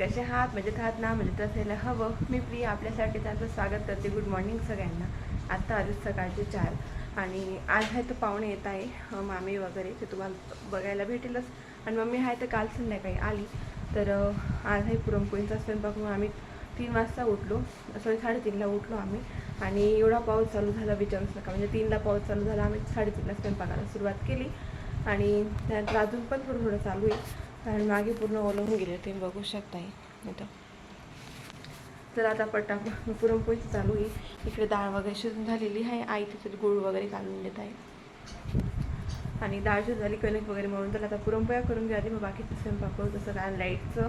कसे आहात? मजेत आहात ना? मजेत असायला हवं. मी प्रिया आपल्यासाठी त्यांचं स्वागत करते. गुड मॉर्निंग सगळ्यांना. आत्ता आजच सकाळचे चार. आणि आज आहे तर पाहुणे येत आहे. मामी वगैरे ते तुम्हाला बघायला भेटेलच. आणि मम्मी आहे तर काल संध्याकाळी आली. तर आज आहे पुरणपोळीचा स्वयंपाक. मग आम्ही तीन वाजता उठलो. सॉरी साडेतीनला उठलो आम्ही. आणि एवढा पाऊस चालू झाला विचारूच नका. म्हणजे तीनला पाऊस चालू झाला. आम्ही साडेतीनला स्वयंपाकाला सुरुवात केली. आणि त्यानंतर अजून पण थोडं थोडं चालू आहे. कारण मागे पूर्ण ओलवून गेले. तुम्ही बघू शकता इथं तर आता पट्टा पुरणपोळी चालू आहे. इकडे डाळ वगैरे शिजून झालेली आहे. आई तिथे गुळ वगैरे घालून देत आहे. आणि डाळ शिजून झाली कणिक वगैरे म्हणून. तर आता पुरणपोळ्या करून घ्या मग बाकीचं स्वयंपाक करू. तसं काय लाईटचं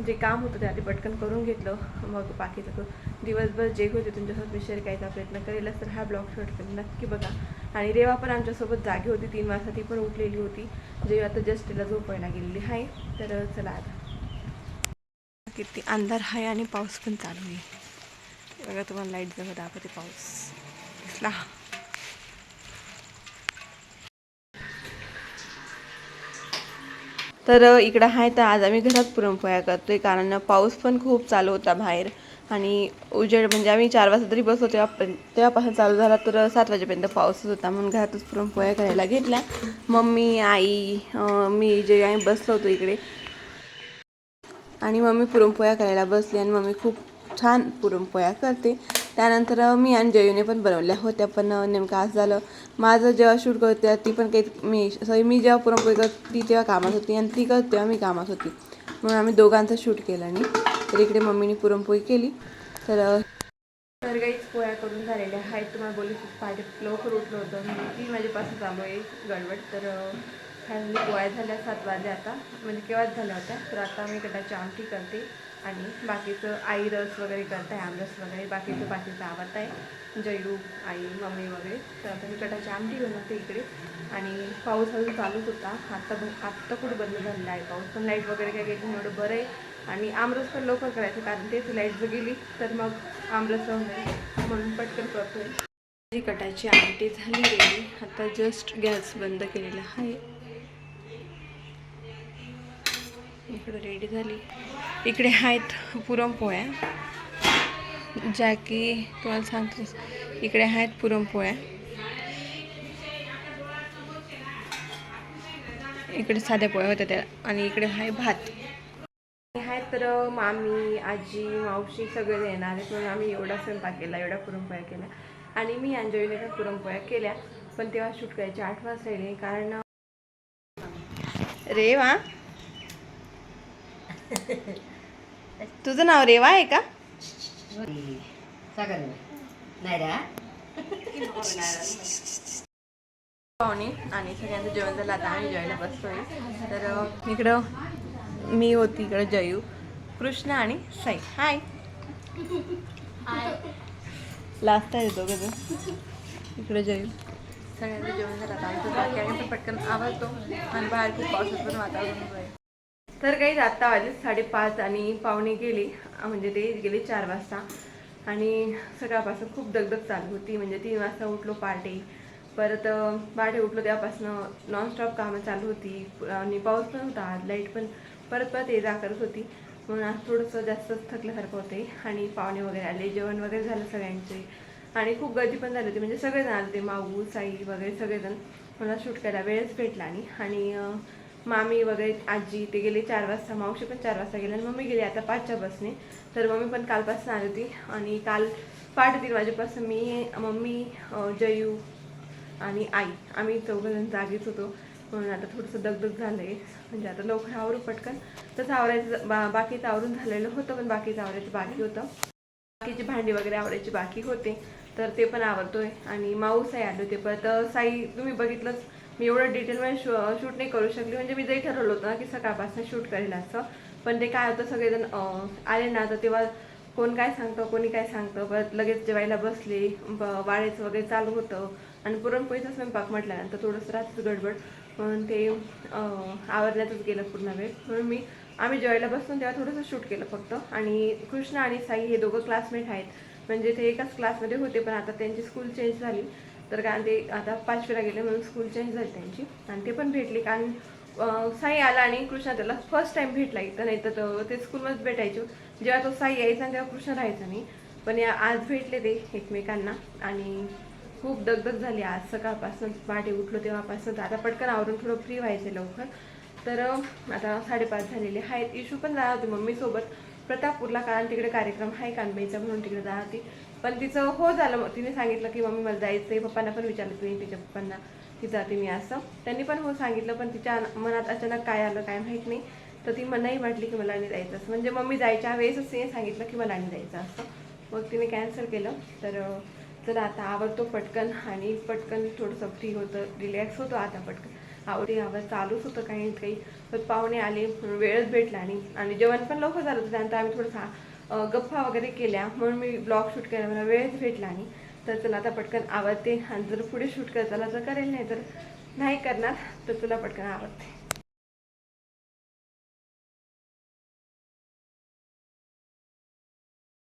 जे काम होतं ते आधी पटकन करून घेतलं. मग बाकीचं दिवसभर जे होते तुमच्यासोबत मी शेअर करायचा प्रयत्न करेलच तर हा ब्लॉग शॉर्ट करून नक्की बघा. आणि रेवा पण आमच्यासोबत जागी होती तीन वाजता ती पण उठलेली होती. जे आता जस्ट तिला झोपायला गेलेली आहे. तर चला आता. किती अंधार आहे आणि पाऊस पण चालू आहे. बघा तुम्हाला लाइट जवळ दाखवते पाऊस. दिसला. तर इकडं आहे तर आज आम्ही घरात पुरणपोळ्या करतो आहे कारण पाऊस पण खूप चालू होता बाहेर आणि उजेड म्हणजे आम्ही चार वाजता तरी बसलो तेव्हा पण तेव्हापासून चालू झाला तर सात वाजेपर्यंत पाऊसच होता. म्हणून घरातच पुरणपोळ्या करायला घेतल्या. मम्मी आई मी जे आम्ही बसलो होतो इकडे. आणि मम्मी पुरणपोळ्या करायला बसली आणि मम्मी खूप छान पुरणपोळ्या करते. त्यानंतर मी आणि जयूने पण बनवल्या होत्या पण नेमकं असं झालं माझं जेव्हा शूट करते ती पण काही मी सॉरी मी जेव्हा पुरणपोळी करत ती तेव्हा कामात होती आणि ती करत तेव्हा मी कामात होती. म्हणून आम्ही दोघांचं शूट केलं आणि तर इकडे मम्मीने पुरणपोळी केली. तर तर काहीच पोळ्या करून झालेल्या आहेत. तुम्हाला बोलू पाहिजे लवकर उठलं होतं. ती तीन वाजेपासून चालू आहे गडबड. तर फायनली पोळ्या झाल्या सात वाजे आता. म्हणजे केव्हाच झाल्या होत्या. तर आता मी कटाची आमटी करते. आणि बाकीचं आई रस वगैरे करत आहे आमरस वगैरे बाकीचं बाकीचं आवडत आहे. जयू आई मम्मी वगैरे. तर आता मी कटाची आमटी घेऊन होते इकडे. आणि पाऊस अजून चालूच होता. आत्ता ब- आत्ता कुठं बंद झालेला आहे पाऊस. पण लाइट वगैरे काय काही एवढं बरं आहे. आणि आमरस पण लवकर करायचं कारण तेच लाइट जर गेली तर मग आमरस होणार म्हणून पटकन करतोय. जी कटाची आमटी झाली गेली. आता जस्ट गॅस बंद केलेला आहे. इकडे रेडी झाली. इकडे आहेत पुरणपोळ्या. ज्या की तुम्हाला सांगतो. इकडे आहेत पुरणपोळ्या. इकडे साध्या पोळ्या होत्या त्या आणि इकडे आहे भात. आहेत तर मामी आजी मावशी सगळे येणार आहेत. म्हणून आम्ही एवढा स्वयंपाक केला एवढा पुरणपोळ्या केल्या. आणि मी अंजलीने पण पुरणपोळ्या केल्या. पण तेव्हा शूट करायची आठ वाजता येईल. कारण रेवा तुझं नाव रेवा आहे का? पाहुणे आणि सगळ्यांचं जेवण झालं आता आम्ही जेवायला बसतोय तर इकडं मी होती इकडं जयू कृष्ण आणि साई. हाय लास्ट आहे दोघं जण इकडं जयू. सगळ्यांचं जेवण झालं आता आमचं बाकी आहे पटकन आवडतो आणि बाहेर खूप पावसाचं पण वातावरण आहे तर काही आत्ता वाजले साडेपाच आणि पाहुणे गेले. म्हणजे ते गेले चार वाजता. आणि सकाळपासून खूप दगदग चालू होती. म्हणजे तीन वाजता उठलो पहाटे. परत पहाटे उठलो तेव्हापासून नॉनस्टॉप कामं चालू होती. आणि पाऊस पण होता आज लाइट पण परत परत ये जा करत होती. म्हणून आज थोडंसं जास्तच थकल्यासारखं होते आणि पाहुणे वगैरे आले जेवण वगैरे झालं सगळ्यांचे. आणि खूप गर्दी पण झाली होती. म्हणजे सगळेजण आले होते माऊ साई वगैरे सगळेजण. मला शूट करायला वेळच भेटला आणि आणि मामी वगैरे आजी ते गेले चार वाजता मावशी पण चार वाजता गेले आणि मम्मी गेली आता पाचच्या बसने. तर मम्मी पण कालपासून आली होती आणि काल पहाटे तीन वाजेपासून मी मम्मी जयू आणि आई आम्ही चौघजण जागीच होतो. म्हणून आता थोडंसं दगदग झालं आहे म्हणजे आता लवकर आवरू पटकन. तसं आवरायचं बा बाकीचं आवरून झालेलं होतं पण बाकीचं आवरायचं बाकी होतं. बाकीची भांडी वगैरे आवडायची बाकी होते. तर ते पण आवडतोय आणि माऊस आहे आले होते. परत साई तुम्ही बघितलंच मी एवढं डिटेलमध्ये शू शूट नाही करू शकली. म्हणजे मी जे ठरवलं होतं ना की सकाळपासून शूट करेल असं पण ते काय होतं सगळेजण आले ना तर तेव्हा कोण काय सांगतं कोणी काय सांगतं. परत लगेच जेवायला बसले ब- वाळेचं वगैरे चालू होतं. आणि पुरणपोळीचा स्वयंपाक म्हटल्यानंतर थोडंसं राहतं गडबड. म्हणून ते आवरण्यातच गेलं पूर्ण वेळ. म्हणून मी आम्ही जेवायला बसून तेव्हा थोडंसं शूट केलं फक्त. आणि कृष्ण आणि साई हे दोघं क्लासमेट आहेत. म्हणजे ते एकाच क्लासमध्ये होते पण आता त्यांची स्कूल चेंज झाली. तर कारण ते आता पाचवीला गेले म्हणून स्कूल चेंज झाली त्यांची. आणि ते पण भेटले कारण साई आला आणि कृष्णा त्याला फर्स्ट टाइम भेटला इथं. नाही तर ते स्कूलमध्येच भेटायचो. जेव्हा तो साई यायचा तेव्हा कृष्ण राहायचा नाही. पण या आज भेटले ते एकमेकांना. आणि खूप दगदग झाली आज. सकाळपासून पहाटे उठलो तेव्हापासून. तर आता पटकन आवरून थोडं फ्री व्हायचे लवकर. तर आता साडेपाच झालेले आहेत. इशू पण राहते मम्मीसोबत प्रतापपूरला कारण तिकडे कार्यक्रम आहे कानबाईचा म्हणून तिकडे जाते पण तिचं हो झालं. मग तिने सांगितलं की मम्मी मला जायचं आहे पप्पांना पण विचारलं तुम्ही तिच्या पप्पांना की जाते मी असं. त्यांनी पण हो सांगितलं पण तिच्या मनात अचानक काय आलं काय माहीत नाही. तर ती मनाही वाटली की मला आणि जायचं असं. म्हणजे मम्मी जायच्या वेळेसच तिने सांगितलं की मला आणि जायचं असं. मग तिने कॅन्सल केलं. तर चला आता आवडतो पटकन आणि पटकन थोडंसं फ्री होतं रिलॅक्स होतो आता पटकन. आवडी आवाज चालूच होतं काही काही. पाहुणे आले वेळच भेटला आणि आणि जेवण पण लवकर झालं होतं त्यानंतर आम्ही थोडंसं गप्पा वगैरे केल्या. म्हणून मी ब्लॉग शूट केला मला वेळच भेटला आणि तर चला आता पटकन आवडते. आणि जर पुढे शूट करत आला तर करेल नाही तर नाही करणार तर तुला पटकन आवडते.